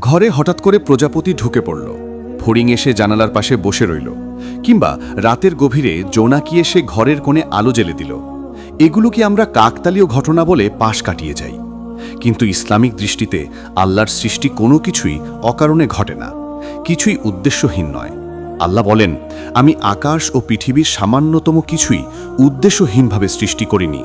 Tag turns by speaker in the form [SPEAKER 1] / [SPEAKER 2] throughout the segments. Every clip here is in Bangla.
[SPEAKER 1] ঘরে হঠাৎ করে প্রজাপতি ঢুকে পড়ল। ফড়িং এসে জানালার পাশে বসে রইল, কিংবা রাতের গভীরে জোনাকি এসে ঘরের কোণে আলো জ্বেলে দিল। এগুলোকে আমরা কাকতালীয় ঘটনা বলে পাশ কাটিয়ে যাই? কিন্তু ইসলামিক দৃষ্টিতে আল্লাহর সৃষ্টি কোনো কিছুই অকারণে ঘটে না, কিছুই উদ্দেশ্যহীন নয়। আল্লাহ বলেন, আমি আকাশ ও পৃথিবীর সামান্যতম কিছুই উদ্দেশ্যহীনভাবে সৃষ্টি করিনি।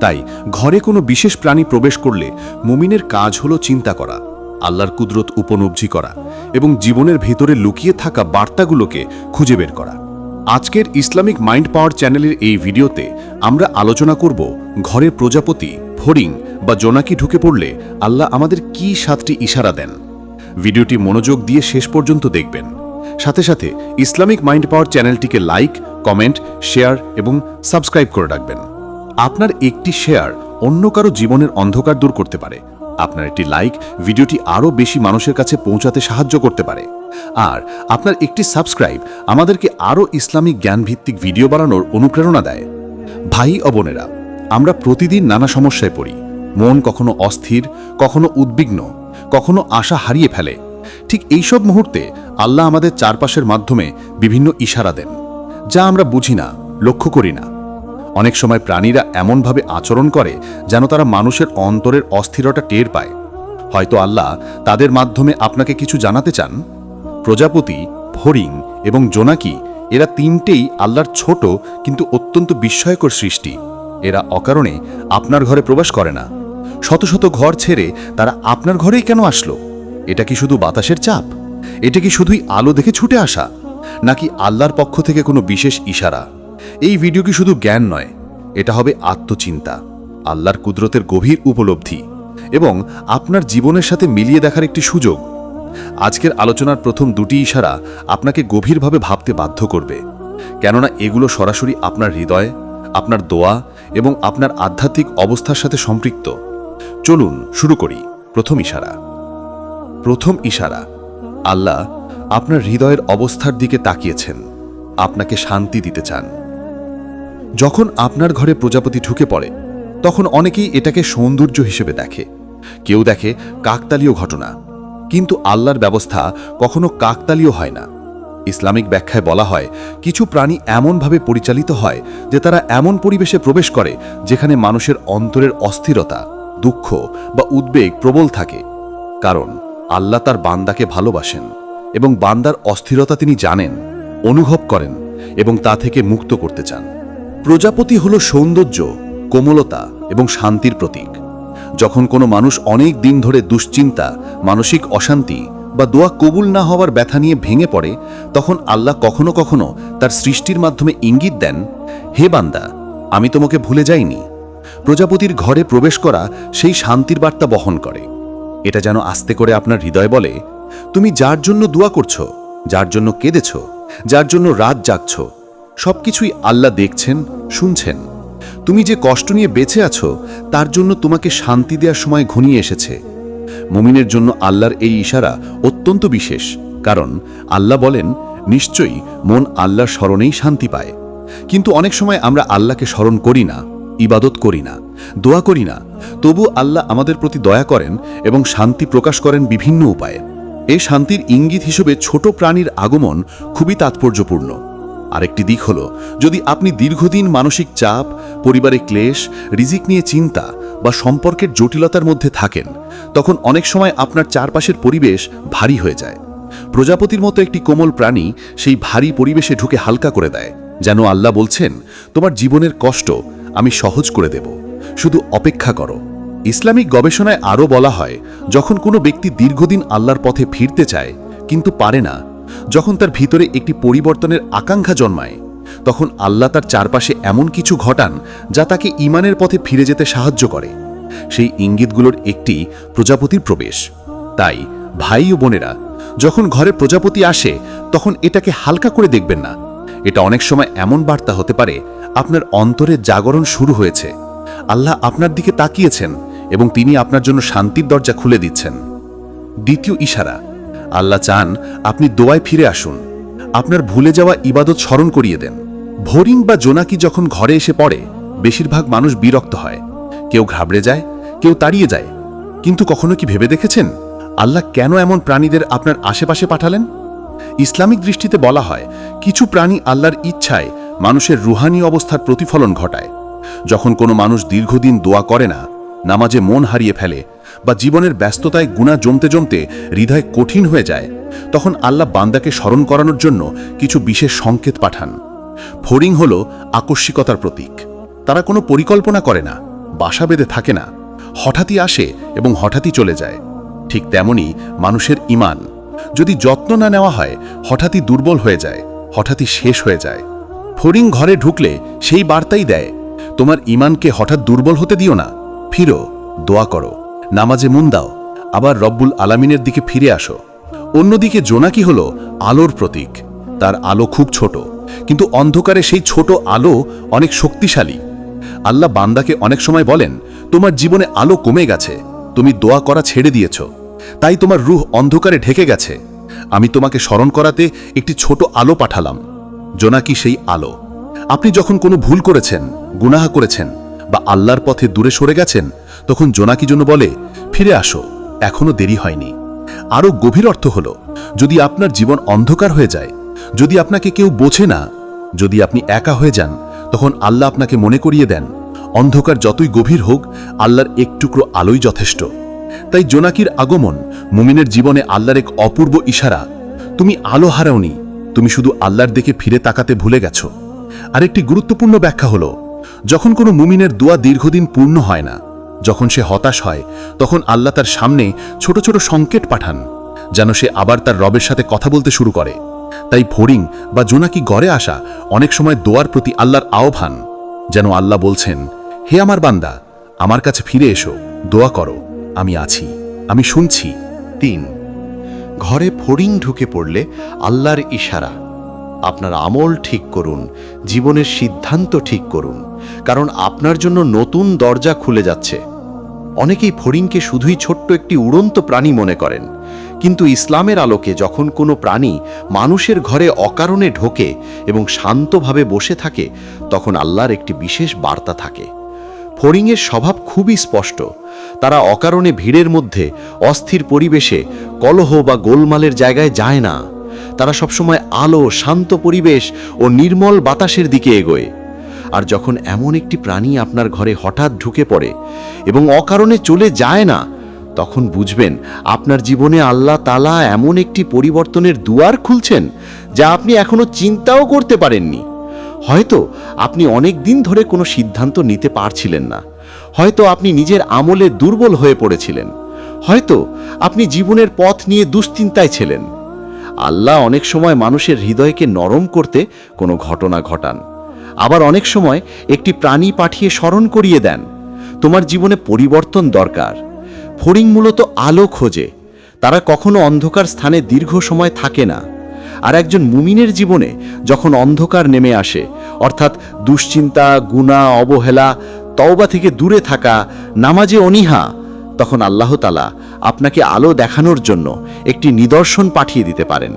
[SPEAKER 1] তাই ঘরে কোনো বিশেষ প্রাণী প্রবেশ করলে মুমিনের কাজ হলো চিন্তা করা। আল্লাহর কুদরত উপলব্ধি করা এবং জীবনের ভেতরে লুকিয়ে থাকা বার্তাগুলোকে খুঁজে বের করা। আজকের ইসলামিক মাইন্ড পাওয়ার চ্যানেলের এই ভিডিওতে আমরা আলোচনা করব ঘরে প্রজাপতি, ফড়িং বা জোনাকি ঢুকে পড়লে আল্লাহ আমাদের কি সাতটি ইশারা দেন। ভিডিওটি মনোযোগ দিয়ে শেষ পর্যন্ত দেখবেন। সাথে সাথে ইসলামিক মাইন্ড পাওয়ার চ্যানেলটিকে লাইক, কমেন্ট, শেয়ার এবং সাবস্ক্রাইব করে রাখবেন। আপনার একটি শেয়ার অন্য কারও জীবনের অন্ধকার দূর করতে পারে। আপনার একটি লাইক ভিডিওটি আরও বেশি মানুষের কাছে পৌঁছাতে সাহায্য করতে পারে। আর আপনার একটি সাবস্ক্রাইব আমাদেরকে আরও ইসলামিক জ্ঞানভিত্তিক ভিডিও বানানোর অনুপ্রেরণা দেয়। ভাই ও বোনেরা, আমরা প্রতিদিন নানা সমস্যায় পড়ি। মন কখনো অস্থির, কখনো উদ্বিগ্ন, কখনো আশা হারিয়ে ফেলে। ঠিক এইসব মুহূর্তে আল্লাহ আমাদের চারপাশের মাধ্যমে বিভিন্ন ইশারা দেন, যা আমরা বুঝি না, লক্ষ্য করি না। অনেক সময় প্রাণীরা এমনভাবে আচরণ করে যেন তারা মানুষের অন্তরের অস্থিরতা টের পায়। হয়তো আল্লাহ তাদের মাধ্যমে আপনাকে কিছু জানাতে চান? প্রজাপতি ফড়িং এবং জোনাকি, এরা তিনটেই আল্লাহর ছোট কিন্তু অত্যন্ত বিস্ময়কর সৃষ্টি। এরা অকারণে আপনার ঘরে প্রবেশ করে না। শত শত ঘর ছেড়ে তারা আপনার ঘরেই কেন আসলো? এটা কি শুধু বাতাসের চাপ? এটা কি শুধুই আলো দেখে ছুটে আসা? নাকি আল্লাহর পক্ষ থেকে কোনো বিশেষ ইশারা? এই ভিডিও কি শুধু জ্ঞান নয়, এটা হবে আত্মচিন্তা, আল্লাহর কুদরতের গভীর উপলব্ধি এবং আপনার জীবনের সাথে মিলিয়ে দেখার একটি সুযোগ। আজকের আলোচনার প্রথম দুটি ইশারা আপনাকে গভীরভাবে ভাবতে বাধ্য করবে। কেননা এগুলো সরাসরি আপনার হৃদয়, আপনার দোয়া এবং আপনার আধ্যাত্মিক অবস্থার সাথে সম্পৃক্ত। চলুন শুরু করি প্রথম ইশারা। প্রথম ইশারা, আল্লাহ আপনার হৃদয়ের অবস্থার দিকে তাকিয়েছেন, আপনাকে শান্তি দিতে চান। যখন আপনার ঘরে প্রজাপতি ঢুকে পড়ে, তখন অনেকেই এটাকে সৌন্দর্য হিসেবে দেখে। কেউ দেখে কাকতালীয় ঘটনা, কিন্তু আল্লাহর ব্যবস্থা কখনো কাকতালীয় হয় না। ইসলামিক ব্যাখ্যায় বলা হয়, কিছু প্রাণী এমনভাবে পরিচালিত হয় যে তারা এমন পরিবেশে প্রবেশ করে যেখানে মানুষের অন্তরের অস্থিরতা, দুঃখ বা উদ্বেগ প্রবল থাকে। কারণ আল্লাহ তার বান্দাকে ভালোবাসেন এবং বান্দার অস্থিরতা তিনি জানেন, অনুভব করেন এবং তা থেকে মুক্ত করতে চান। প্রজাপতি হল সৌন্দর্য, কোমলতা এবং শান্তির প্রতীক। যখন কোনো মানুষ অনেক দিন ধরে দুশ্চিন্তা, মানসিক অশান্তি বা দোয়া কবুল না হওয়ার ব্যথা নিয়ে ভেঙে পড়ে, তখন আল্লাহ কখনো কখনো তার সৃষ্টির মাধ্যমে ইঙ্গিত দেন, হে বান্দা, আমি তোমাকে ভুলে যাইনি। প্রজাপতির ঘরে প্রবেশ করা সেই শান্তির বার্তা বহন করে। এটা যেন আস্তে করে আপনার হৃদয় বলে, তুমি যার জন্য দোয়া করছ, যার জন্য কেঁদেছ, যার জন্য রাত জাগছ সবকিছুই আল্লাহ দেখছেন, শুনছেন। তুমি যে কষ্ট নিয়ে বেঁচে আছো, তার জন্য তোমাকে শান্তি দেওয়ার সময় ঘনিয়ে এসেছে। মুমিনের জন্য আল্লাহর এই ইশারা অত্যন্ত বিশেষ, কারণ আল্লাহ বলেন, নিশ্চয়ই মন আল্লাহর স্মরণেই শান্তি পায়। কিন্তু অনেক সময় আমরা আল্লাহকে স্মরণ করি না, ইবাদত করি না, দোয়া করি না। তবু আল্লাহ আমাদের প্রতি দয়া করেন এবং শান্তি প্রকাশ করেন বিভিন্ন উপায়ে। এই শান্তির ইঙ্গিত হিসেবে ছোট প্রাণীর আগমন খুবই তাৎপর্যপূর্ণ। আরেকটি দিক হল, যদি আপনি দীর্ঘদিন মানসিক চাপ, পরিবারে ক্লেশ, রিজিক নিয়ে চিন্তা বা সম্পর্কের জটিলতার মধ্যে থাকেন, তখন অনেক সময় আপনার চারপাশের পরিবেশ ভারী হয়ে যায়। প্রজাপতির মতো একটি কোমল প্রাণী সেই ভারী পরিবেশে ঢুকে হালকা করে দেয়, যেন আল্লাহ বলছেন, তোমার জীবনের কষ্ট আমি সহজ করে দেব, শুধু অপেক্ষা করো। ইসলামিক গবেষণায় আরও বলা হয়, যখন কোনো ব্যক্তি দীর্ঘদিন আল্লাহর পথে ফিরতে চায়, কিন্তু পারে না যখন তার ভিতরে একটি পরিবর্তনের আকাঙ্ক্ষা জন্মায়, তখন আল্লাহ তার চারপাশে এমন কিছু ঘটান যা তাকে ইমানের পথে ফিরে যেতে সাহায্য করে। সেই ইঙ্গিতগুলোর একটি প্রজাপতির প্রবেশ। তাই ভাই ও বোনেরা, যখন ঘরে প্রজাপতি আসে, তখন এটাকে হালকা করে দেখবেন না। এটা অনেক সময় এমন বার্তা হতে পারে, আপনার অন্তরে জাগরণ শুরু হয়েছে। আল্লাহ আপনার দিকে তাকিয়েছেন এবং তিনি আপনার জন্য শান্তির দরজা খুলে দিচ্ছেন। দ্বিতীয় ইশারা আল্লাহ চান আপনি দোয়ায় ফিরে আসুন। আপনার ভুলে যাওয়া ইবাদত স্মরণ করিয়ে দেন। ভোরিং বা জোনাকি যখন ঘরে এসে পড়ে, বেশিরভাগ মানুষ বিরক্ত হয়। কেউ ঘাবড়ে যায়, কেউ তাড়িয়ে যায়। কিন্তু কখনো কি ভেবে দেখেছেন? আল্লাহ কেন এমন প্রাণীদের আপনার আশেপাশে পাঠালেন? ইসলামিক দৃষ্টিতে বলা হয়, কিছু প্রাণী আল্লাহর ইচ্ছায় মানুষের রুহানি অবস্থার প্রতিফলন ঘটায়। যখন কোনো মানুষ দীর্ঘদিন দোয়া করে না নামাজে মন হারিয়ে ফেলে বা জীবনের ব্যস্ততায় গুণা জমতে জমতে হৃদয় কঠিন হয়ে যায়, তখন আল্লাহ বান্দাকে স্মরণ করানোর জন্য কিছু বিশেষ সংকেত পাঠান। ফড়িং হল আকস্মিকতার প্রতীক। তারা কোনো পরিকল্পনা করে না, বাসা বেঁধে থাকে না, হঠাৎই আসে এবং হঠাৎই চলে যায়। ঠিক তেমনি মানুষের ইমান যদি যত্ন না নেওয়া হয়, হঠাৎই দুর্বল হয়ে যায়, হঠাৎই শেষ হয়ে যায়। ফড়িং ঘরে ঢুকলে সেই বার্তাই দেয়, তোমার ইমানকে হঠাৎ দুর্বল হতে দিও না ফিরো, দোয়া করো। নামাজে মন দাও, আবার রব্বুল আলামিনের দিকে ফিরে আসো। অন্যদিকে জোনাকি হল? আলোর প্রতীক। তার আলো খুব ছোট, কিন্তু অন্ধকারে সেই ছোট আলো অনেক শক্তিশালী। আল্লাহ বান্দাকে অনেক সময় বলেন, তোমার জীবনে আলো কমে গেছে, তুমি দোয়া করা ছেড়ে দিয়েছ, তাই তোমার রুহ অন্ধকারে ঢেকে গেছে। আমি তোমাকে স্মরণ করাতে একটি ছোট আলো পাঠালাম। জোনাকি সেই আলো? আপনি যখন কোনো ভুল করেছেন, গুনাহ করেছেন বা আল্লাহর পথে দূরে সরে গেছেন, তখন জোনাকি জন্য বলে, ফিরে আসো, এখনও দেরি হয়নি। আরও গভীর অর্থ হল, যদি আপনার জীবন অন্ধকার হয়ে যায়, যদি আপনাকে কেউ বোঝে না, যদি আপনি একা হয়ে যান, তখন আল্লাহ আপনাকে মনে করিয়ে দেন, অন্ধকার যতই গভীর হোক, আল্লাহর এক টুকরো আলোই যথেষ্ট। তাই জোনাকির আগমন মুমিনের জীবনে আল্লাহর এক অপূর্ব ইশারা। তুমি আলো হারাওনি, তুমি শুধু আল্লাহর দিকে ফিরে তাকাতে ভুলে গেছ। আরেকটি গুরুত্বপূর্ণ ব্যাখ্যা হলো যখন কোনো মুমিনের দোয়া দীর্ঘদিন পূর্ণ হয় না, যখন সে হতাশ হয়, তখন আল্লাহ তার সামনে ছোট ছোট সংকেত পাঠান, যেন সে আবার তার রবের সাথে কথা বলতে শুরু করে। তাই ফড়িং বা জোনাকি গড়ে আসা অনেক সময় দোয়ার প্রতি আল্লাহর আহ্বান, যেন আল্লাহ বলছেন, হে আমার বান্দা, আমার কাছে ফিরে এসো, দোয়া করো, আমি আছি, আমি শুনছি।
[SPEAKER 2] তিন, ঘরে ফড়িং ঢুকে পড়লে আল্লাহর ইশারা। আপনার আমল ঠিক করুন, জীবনের সিদ্ধান্ত ঠিক করুন, কারণ আপনার জন্য নতুন দরজা খুলে যাচ্ছে। অনেকেই ফড়িংকে শুধুই ছোট্ট একটি উড়ন্ত প্রাণী মনে করেন, কিন্তু ইসলামের আলোকে যখন কোনো প্রাণী মানুষের ঘরে অকারণে ঢোকে এবং শান্তভাবে বসে থাকে, তখন আল্লাহর একটি বিশেষ বার্তা থাকে। ফড়িংয়ের স্বভাব খুবই স্পষ্ট, তারা অকারণে ভিড়ের মধ্যে, অস্থির পরিবেশে, কলহ বা গোলমালের জায়গায় যায় না। তারা সবসময় আলো, শান্ত পরিবেশ ও নির্মল বাতাসের দিকে এগোয়। আর যখন এমন একটি প্রাণী আপনার ঘরে হঠাৎ ঢুকে পড়ে এবং অকারণে চলে যায় না, তখন বুঝবেন আপনার জীবনে আল্লাহ তালা এমন একটি পরিবর্তনের দুয়ার খুলছেন যা আপনি এখনও চিন্তাও করতে পারেননি। হয়তো আপনি অনেক দিন ধরে কোনো সিদ্ধান্ত নিতে পারছিলেন না। হয়তো আপনি নিজের আমলে দুর্বল হয়ে পড়েছিলেন। হয়তো আপনি জীবনের পথ নিয়ে দুশ্চিন্তায় ছিলেন। আল্লাহ অনেক সময় মানুষের হৃদয়কে নরম করতে কোনো ঘটনা ঘটান। আবার অনেক সময় একটি প্রাণী পাঠিয়ে স্মরণ করিয়ে দেন। তোমার জীবনে পরিবর্তন দরকার। ফড়িং মূলত আলো খোঁজে। তারা কখনো অন্ধকার স্থানে দীর্ঘ সময় থাকে না। আর একজন মুমিনের জীবনে যখন অন্ধকার নেমে আসে, অর্থাৎ দুশ্চিন্তা গুণা অবহেলা, তওবা থেকে দূরে থাকা, নামাজে অনীহা তখন আল্লাহ তালা আপনাকে আলো দেখানোর জন্য একটি নিদর্শন পাঠিয়ে দিতে পারেন।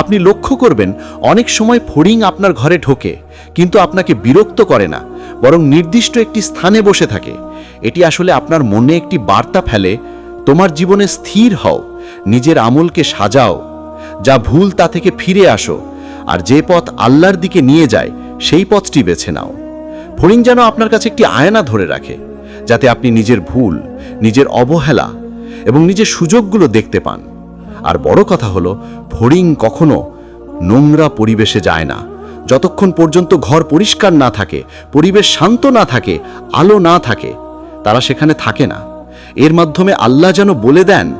[SPEAKER 2] আপনি লক্ষ্য করবেন, অনেক সময় ফড়িং আপনার ঘরে ঢোকে, কিন্তু আপনাকে বিরক্ত করে না, বরং নির্দিষ্ট একটি স্থানে বসে থাকে। এটি আসলে আপনার মনে একটি বার্তা ফেলে, তোমার জীবনে স্থির হও, নিজের আমলকে সাজাও, যা ভুল তা থেকে ফিরে আসো, আর যে পথ আল্লাহর দিকে নিয়ে যায়, সেই পথটি বেছে নাও। ফড়িং যেন আপনার কাছে একটি আয়না ধরে রাখে। যাতে আপনি নিজের ভুল, নিজের অবহেলা এবং নিজের সুযোগগুলো দেখতে পান। আর বড় কথা হলো ফড়িং কখনো নোংরা পরিবেশে যায় না। যতক্ষণ পর্যন্ত ঘর পরিষ্কার না থাকে, পরিবেশ শান্ত না থাকে, আলো না থাকে, তারা সেখানে থাকে না। এর মাধ্যমে আল্লাহ যেন বলে দেন,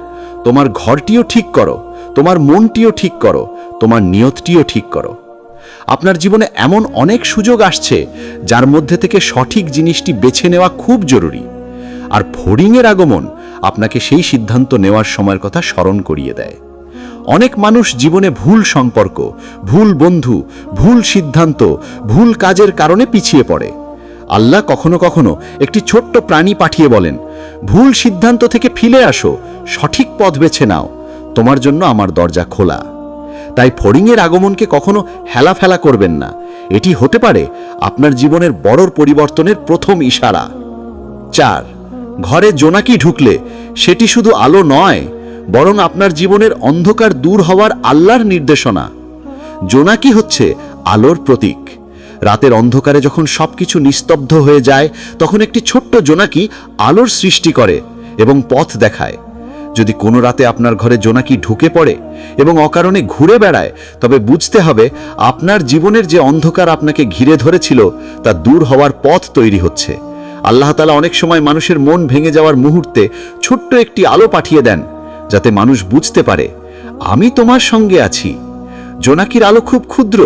[SPEAKER 2] তোমার ঘরটিও ঠিক করো, তোমার মনটিও ঠিক করো, তোমার নিয়তটিও ঠিক করো। আপনার জীবনে এমন অনেক সুযোগ আসছে যার মধ্যে থেকে সঠিক জিনিসটি বেছে নেওয়া খুব জরুরি। আর ফড়িংয়ের আগমন আপনাকে সেই সিদ্ধান্ত নেওয়ার সময়ের কথা স্মরণ করিয়ে দেয়। অনেক মানুষ জীবনে ভুল সম্পর্ক, ভুল বন্ধু, ভুল সিদ্ধান্ত, ভুল কাজের কারণে পিছিয়ে পড়ে। আল্লাহ কখনো কখনো একটি ছোট্ট প্রাণী পাঠিয়ে বলেন, ভুল সিদ্ধান্ত থেকে ফিরে আসো, সঠিক পথ বেছে নাও, তোমার জন্য আমার দরজা খোলা। তাই ফড়িংয়ের আগমনকে কখনো হেলাফেলা করবেন না। এটি হতে পারে আপনার জীবনের বড় পরিবর্তনের প্রথম ইশারা। চার, ঘরে জোনাকি ঢুকলে সেটি শুধু আলো নয়, বরং আপনার জীবনের অন্ধকার দূর হওয়ার আল্লাহর নির্দেশনা। জোনাকি হচ্ছে আলোর প্রতীক। রাতের অন্ধকারে যখন সবকিছু নিস্তব্ধ হয়ে যায়, তখন একটি ছোট্ট জোনাকি আলোর সৃষ্টি করে এবং পথ দেখায়। যদি কোনো রাতে আপনার ঘরে জোনাকি ঢুকে পড়ে এবং অকারণে ঘুরে বেড়ায়, তবে বুঝতে হবে আপনার জীবনের যে অন্ধকার আপনাকে ঘিরে ধরেছিল, তা দূর হওয়ার পথ তৈরি হচ্ছে। আল্লাহ তালা অনেক সময় মানুষের মন ভেঙে যাওয়ার মুহূর্তে ছোট্ট একটি আলো পাঠিয়ে দেন, যাতে মানুষ বুঝতে পারে, আমি তোমার সঙ্গে আছি। জোনাকির আলো খুব ক্ষুদ্র,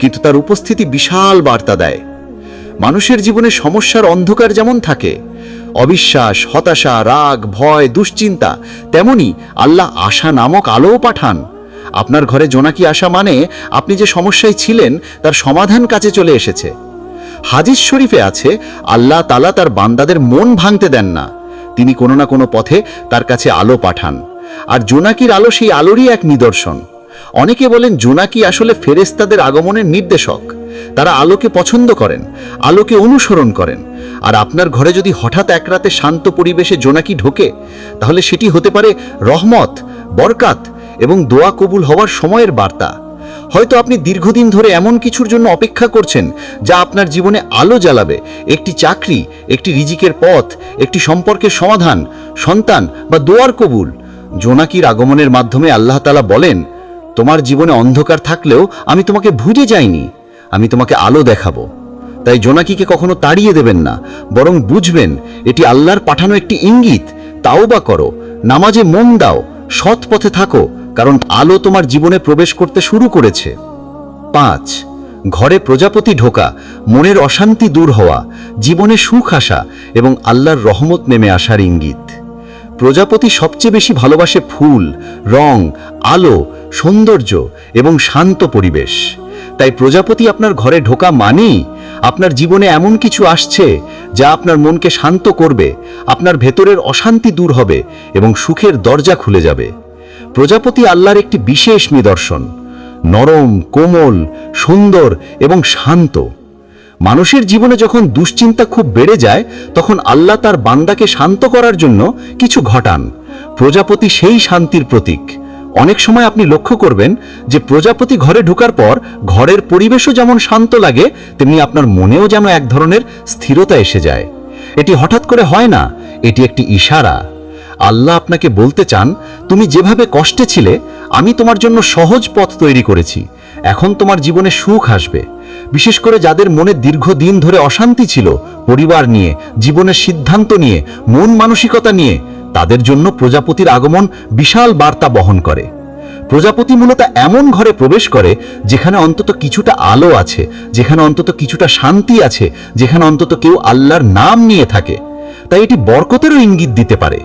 [SPEAKER 2] কিন্তু তার উপস্থিতি বিশাল বার্তা দেয়। মানুষের জীবনে সমস্যার অন্ধকার যেমন থাকে অবিশ্বাস, হতাশা, রাগ, ভয়, দুশ্চিন্তা, তেমনি আল্লাহ আশা নামক আলোও পাঠান। আপনার ঘরে জোনাকি আসা মানে আপনি যে সমস্যায় ছিলেন, তার সমাধান কাছে চলে এসেছে। হাদিস শরীফে আছে, আল্লাহ তালা তার বান্দাদের মন ভাঙতে দেন না। তিনি কোনো না কোনো পথে তার কাছে আলো পাঠান। আর জোনাকির আলো সেই আলোরই এক নিদর্শন। অনেকে বলেন জোনাকি আসলে ফেরেস্তাদের আগমনের নির্দেশক। তারা আলোকে পছন্দ করেন, আলোকে অনুসরণ করেন। আর আপনার ঘরে যদি হঠাৎ এক রাতে শান্ত পরিবেশে জোনাকি ঢোকে, তাহলে সেটি হতে পারে রহমত, বরকাত এবং দোয়া কবুল হওয়ার সময়ের বার্তা। হয়তো আপনি দীর্ঘদিন ধরে এমন কিছুর জন্য অপেক্ষা করছেন, যা আপনার জীবনে আলো জ্বালাবে, একটি চাকরি, একটি রিজিকের পথ, একটি সম্পর্কের সমাধান, সন্তান বা দোয়ার কবুল। জোনাকির আগমনের মাধ্যমে আল্লাহ তালা বলেন, তোমার জীবনে অন্ধকার থাকলেও আমি তোমাকে ভুলে যাইনি, আমি তোমাকে আলো দেখাবো। তাই জোনাকিকে কখনো তাড়িয়ে দেবেন না, বরং বুঝবেন এটি আল্লাহর পাঠানো একটি ইঙ্গিত। তাও বা করো, নামাজে মন দাও, সৎ পথে থাকো, কারণ আলো তোমার জীবনে প্রবেশ করতে শুরু করেছে। পাঁচ, ঘরে প্রজাপতি ঢোকা, মনের অশান্তি দূর হওয়া, জীবনে সুখ আসা এবং আল্লাহর রহমত নেমে আসার ইঙ্গিত। প্রজাপতি সবচেয়ে বেশি ভালোবাসে ফুল, রং, আলো, সৌন্দর্য এবং শান্ত পরিবেশ। তাই প্রজাপতি আপনার ঘরে ঢোকা মানেই আপনার জীবনে এমন কিছু আসছে যা আপনার মনকে শান্ত করবে, আপনার ভেতরের অশান্তি দূর হবে এবং সুখের দরজা খুলে যাবে। প্রজাপতি আল্লাহর একটি বিশেষ নিদর্শন, নরম, কোমল, সুন্দর এবং শান্ত। মানুষের জীবনে যখন দুশ্চিন্তা খুব বেড়ে যায়, তখন আল্লাহ তার বান্দাকে শান্ত করার জন্য কিছু ঘটান। প্রজাপতি সেই শান্তির প্রতীক। অনেক সময় আপনি লক্ষ্য করবেন যে প্রজাপতি ঘরে ঢোকার পর ঘরের পরিবেশও যেমন শান্ত লাগে, তেমনি আপনার মনেও যেন এক ধরনের স্থিরতা এসে যায়। এটি হঠাৎ করে হয় না, এটি একটি ইশারা। আল্লাহ আপনাকে বলতে চান, তুমি যেভাবে কষ্টে ছিলে, আমি তোমার জন্য সহজ পথ তৈরি করেছি। এখন তোমার জীবনে সুখ আসবে। বিশেষ করে যাদের মনে দীর্ঘদিন ধরে অশান্তি ছিল, পরিবার নিয়ে, জীবনের সিদ্ধান্ত নিয়ে, মন মানসিকতা নিয়ে তাদের জন্য প্রজাপতির আগমন বিশাল বার্তা বহন করে। প্রজাপতি মূলত এমন ঘরে প্রবেশ করে, যেখানে অন্তত কিছুটা আলো আছে, যেখানে অন্তত কিছুটা শান্তি আছে, যেখানে অন্তত কেউ আল্লাহর নাম নিয়ে থাকে। তাই এটি বরকতেরও ইঙ্গিত দিতে পারে।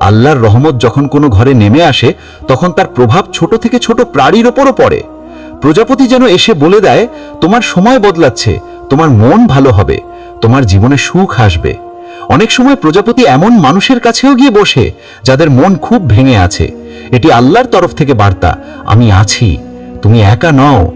[SPEAKER 2] আল্লাহর রহমত যখন কোনো ঘরে নেমে আসে, তখন তার প্রভাব ছোট থেকে ছোট প্রাণীর ওপরও পড়ে। প্রজাপতি যেন এসে বলে দেয়, তোমার সময় বদলাচ্ছে, তোমার মন ভালো হবে, তোমার জীবনে সুখ আসবে। অনেক সময় প্রজাপতি এমন মানুষের কাছেও গিয়ে বসে, যাদের মন খুব ভেঙে আছে। এটি আল্লাহর তরফ থেকে বার্তা, আমি আছি, তুমি একা নও।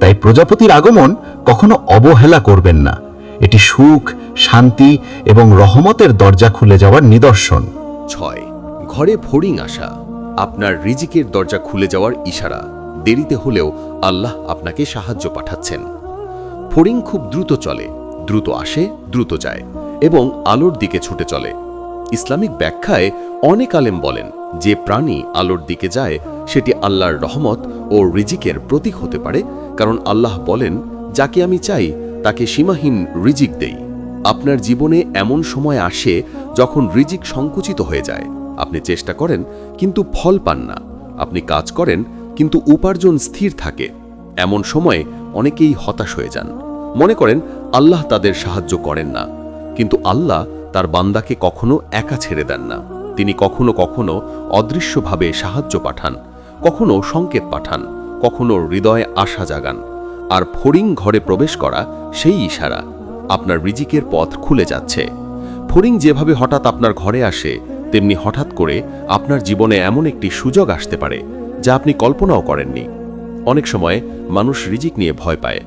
[SPEAKER 2] তাই প্রজাপতির আগমন কখনো অবহেলা করবেন না। এটি সুখ, শান্তি এবং রহমতের দরজা খুলে যাওয়ার নিদর্শন।
[SPEAKER 1] ছয়, ঘরে ফড়িং আসা। আপনার রিজিকের দরজা খুলে যাওয়ার ইশারা। দেরিতে হলেও আল্লাহ আপনাকে সাহায্য পাঠাচ্ছেন। ফড়িং খুব দ্রুত চলে। দ্রুত আসে, দ্রুত যায়। এবং আলোর দিকে ছুটে চলে। ইসলামিক ব্যাখ্যায় অনেক আলেম বলেন, যে প্রাণী আলোর দিকে যায়, সেটি আল্লাহর রহমত ও রিজিকের প্রতীক হতে পারে, কারণ আল্লাহ বলেন, যাকে আমি চাই, তাকে সীমাহীন রিজিক দেই। আপনার জীবনে এমন সময় আসে যখন রিজিক সংকুচিত হয়ে যায়। আপনি চেষ্টা করেন, কিন্তু ফল পান না। আপনি কাজ করেন, কিন্তু উপার্জন স্থির থাকে। এমন সময়ে অনেকেই হতাশ হয়ে যান। মনে করেন, আল্লাহ তাদের সাহায্য করেন না। কিন্তু আল্লাহ তার বান্দাকে কখনো একা ছেড়ে দেন না। তিনি কখনো কখনো অদৃশ্যভাবে সাহায্য পাঠান, কখনো সংকেত পাঠান, কখনো হৃদয়ে আশা জাগান। আর ফড়িং ঘরে প্রবেশ করা সেই ইশারা, আপনার রিজিকের পথ খুলে যাচ্ছে। ফড়িং যেভাবে হঠাৎ আপনার ঘরে আসে, তেমনি হঠাৎ করে আপনার জীবনে এমন একটি সুযোগ আসতে পারে, যা আপনি কল্পনাও করেননি। অনেক সময় মানুষ রিজিক নিয়ে ভয় পায়।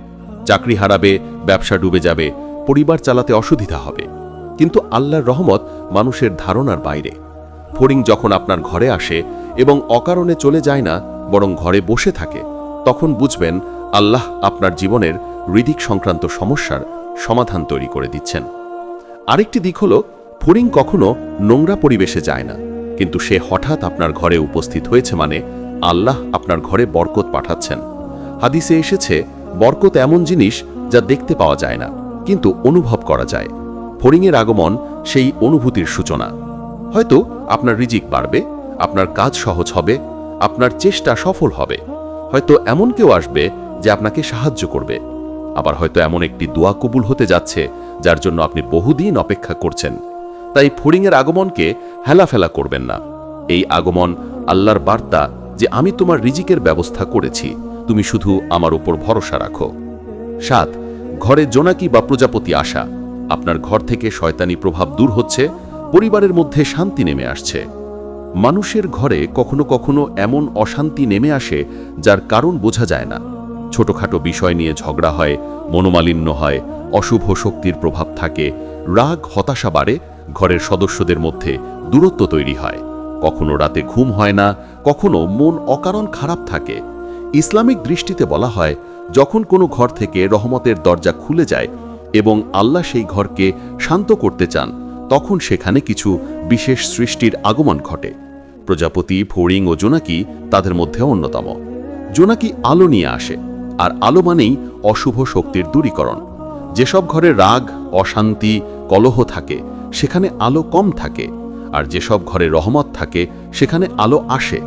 [SPEAKER 1] চাকরি হারাবে ব্যবসা ডুবে যাবে পরিবার চালাতে অসুবিধা হবে। কিন্তু আল্লাহর রহমত মানুষের ধারণার বাইরে। ফড়িং যখন আপনার ঘরে আসে এবং অকারণে চলে যায় না, বরং ঘরে বসে থাকে, তখন বুঝবেন আল্লাহ আপনার জীবনের হৃদিক সংক্রান্ত সমস্যার সমাধান তৈরি করে দিচ্ছেন। আরেকটি দিক হল, ফড়িং কখনো নোংরা পরিবেশে যায় না, কিন্তু সে হঠাৎ আপনার ঘরে উপস্থিত হয়েছে মানে আল্লাহ আপনার ঘরে বরকত পাঠাচ্ছেন। হাদিসে এসেছে, বরকত এমন জিনিস যা দেখতে পাওয়া যায় না। কিন্তু অনুভব করা যায়। ফড়িংয়ের আগমন সেই অনুভূতির সূচনা। হয়তো আপনার রিজিক বাড়বে, আপনার কাজ সহজ হবে, আপনার চেষ্টা সফল হবে। হয়তো এমন কেউ আসবে যে আপনাকে সাহায্য করবে। আবার হয়তো এমন একটি দোয়া কবুল হতে যাচ্ছে যার জন্য আপনি বহুদিন অপেক্ষা করছেন। তাই ফড়িংয়ের আগমনকে হেলাফেলা করবেন না। এই আগমন আল্লাহর বার্তা যে আমি তোমার রিজিকের ব্যবস্থা করেছি, তুমি শুধু আমার উপর ভরসা রাখো। সাত ঘরে জোনাকি বা প্রজাপতি আসা। আপনার ঘর থেকে শয়তানি প্রভাব দূর হচ্ছে, পরিবারের মধ্যে শান্তি নেমে আসছে। মানুষের ঘরে কখনো কখনো এমন অশান্তি নেমে আসে, যার কারণ বোঝা যায় না। ছোটখাটো বিষয় নিয়ে ঝগড়া হয়, মনোমালিন্য হয়, অশুভ শক্তির প্রভাব থাকে, রাগ, হতাশা বাড়ে, ঘরের সদস্যদের মধ্যে দূরত্ব তৈরি হয়। কখনো রাতে ঘুম হয় না, কখনো মন অকারণ খারাপ থাকে। ইসলামিক দৃষ্টিতে বলা হয় যখন কোনো ঘর থেকে রহমতের দরজা খুলে যায় এবং আল্লাহ সেই ঘরকে শান্ত করতে চান, তখন সেখানে কিছু বিশেষ সৃষ্টির আগমন ঘটে। প্রজাপতি, ফড়িং ও জোনাকি তাদের মধ্যে অন্যতম। জোনাকি আলো নিয়ে আসে, আর আলো মানেই অশুভ শক্তির দূরীকরণ। যেসব ঘরে রাগ, অশান্তি, কলহ থাকে, সেখানে আলো কম থাকে, আর যেসব ঘরে রহমত থাকে, সেখানে আলো আসে।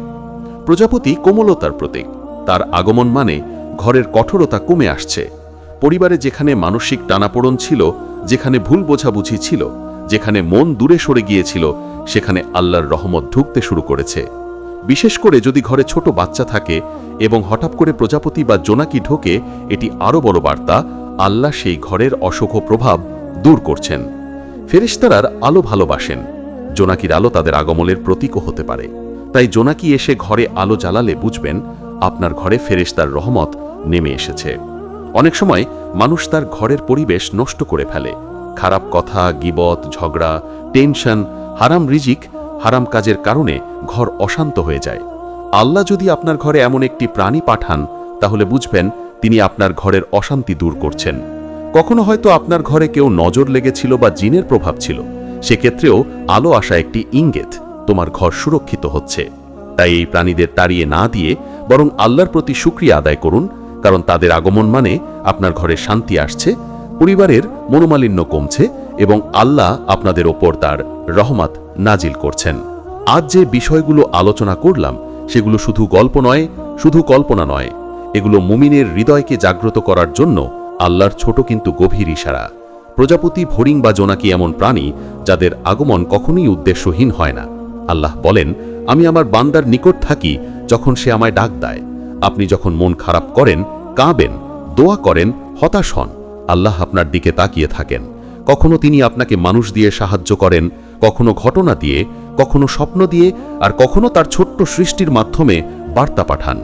[SPEAKER 1] প্রজাপতি কোমলতার প্রতীক, তার আগমন মানে ঘরের কঠোরতা কমে আসছে। পরিবারে যেখানে মানসিক টানাপোড়ন ছিল, যেখানে ভুল বোঝাবুঝি ছিল, যেখানে মন দূরে সরে গিয়েছিল, সেখানে আল্লাহর রহমত ঢুকতে শুরু করেছে। বিশেষ করে যদি ঘরে ছোট বাচ্চা থাকে এবং হঠাৎ করে প্রজাপতি বা জোনাকি ঢোকে, এটি আরও বড় বার্তা, আল্লাহ সেই ঘরের অশুভ প্রভাব দূর করছেন। ফেরেশতারার আলো ভালোবাসেন। জোনাকির আলো তাদের আগমনের প্রতীকও হতে পারে। তাই জোনাকি এসে ঘরে আলো জ্বালালে বুঝবেন আপনার ঘরে ফেরেশতার রহমত নেমে এসেছে। অনেক সময় মানুষ তার ঘরের পরিবেশ নষ্ট করে ফেলে। খারাপ কথা, গিবত, ঝগড়া, টেনশন, হারাম রিজিক, হারাম কাজের কারণে ঘর অশান্ত হয়ে যায়। আল্লাহ যদি আপনার ঘরে এমন একটি প্রাণী পাঠান, তাহলে বুঝবেন তিনি আপনার ঘরের অশান্তি দূর করছেন। কখনো হয়তো আপনার ঘরে কেউ নজর লেগেছিল বা জিনের প্রভাব ছিল। সেক্ষেত্রেও আলো আসা একটি ইঙ্গিত, তোমার ঘর সুরক্ষিত হচ্ছে। তাই এই প্রাণীদের তাড়িয়ে না দিয়ে বরং আল্লাহর প্রতি সুক্রিয়া আদায় করুন, কারণ তাদের আগমন মানে আপনার ঘরে শান্তি আসছে, পরিবারের মনোমালিন্য কমছে এবং আল্লাহ আপনাদের ওপর তার রহমত নাজিল করছেন। আজ যে বিষয়গুলো আলোচনা করলাম, সেগুলো শুধু গল্প নয়, শুধু কল্পনা নয়, এগুলো মুমিনের হৃদয়কে জাগ্রত করার জন্য আল্লাহর ছোট কিন্তু গভীর ইশারা। প্রজাপতি ভরিং বা জোনাকি এমন প্রাণী, যাদের আগমন কখনোই উদ্দেশ্যহীন হয় না। আল্লাহ বলেন, আমি আমার বান্দার নিকট থাকি যখন সে আমায় ডাক দেয়, আপনি যখন মন খারাপ করেন কাঁবেন দোয়া করেন, হতাশ হন, আল্লাহ আপনার দিকে তাকিয়ে থাকেন। কখনো তিনি আপনাকে মানুষ দিয়ে সাহায্য করেন, কখনো ঘটনা দিয়ে, কখনো স্বপ্ন দিয়ে, আর কখনো তার ছোট্ট সৃষ্টির মাধ্যমে বার্তা পাঠান।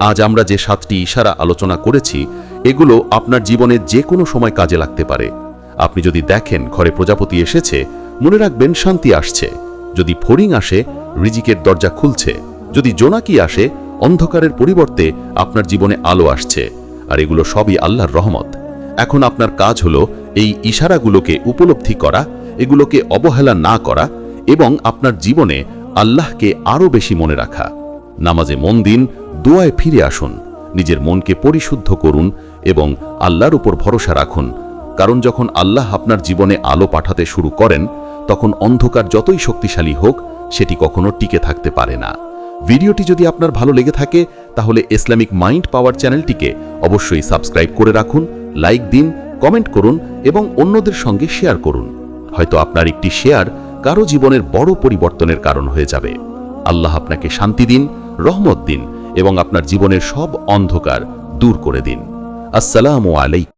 [SPEAKER 1] আজ আমরা যে সাতটি ইশারা আলোচনা করেছি, এগুলো আপনার জীবনে যে কোনো সময় কাজে লাগতে পারে। আপনি যদি দেখেন ঘরে প্রজাপতি এসেছে, মনে রাখবেন শান্তি আসছে। যদি ফড়িং আসে, রিজিকের দরজা খুলছে। যদি জোনাকি আসে, অন্ধকারের পরিবর্তে আপনার জীবনে আলো আসছে, আর এগুলো সবই আল্লাহর রহমত। এখন আপনার কাজ হলো এই ইশারাগুলোকে উপলব্ধি করা, এগুলোকে অবহেলা না করা, এবং আপনার জীবনে আল্লাহকে আরও বেশি মনে রাখা। নামাজে মন দিন, দোয়ায় ফিরে আসুন, নিজের মনকে পরিশুদ্ধ করুন এবং আল্লাহর উপর ভরসা রাখুন। কারণ যখন আল্লাহ আপনার জীবনে আলো পাঠাতে শুরু করেন, তখন অন্ধকার যতই শক্তিশালী হোক, সেটি কখনো টিকে থাকতে পারে না। ভিডিওটি যদি আপনার ভালো লেগে থাকে, তাহলে ইসলামিক মাইন্ড পাওয়ার চ্যানেলটিকে অবশ্যই সাবস্ক্রাইব করে রাখুন, লাইক দিন, কমেন্ট করুন এবং অন্যদের সঙ্গে শেয়ার করুন। হয়তো আপনার একটি শেয়ার কারও জীবনের বড় পরিবর্তনের কারণ হয়ে যাবে। আল্লাহ আপনাকে শান্তি দিন, রহমত দিন এবং আপনার জীবনের সব অন্ধকার দূর করে দিন। আসসালামু আলাইকুম।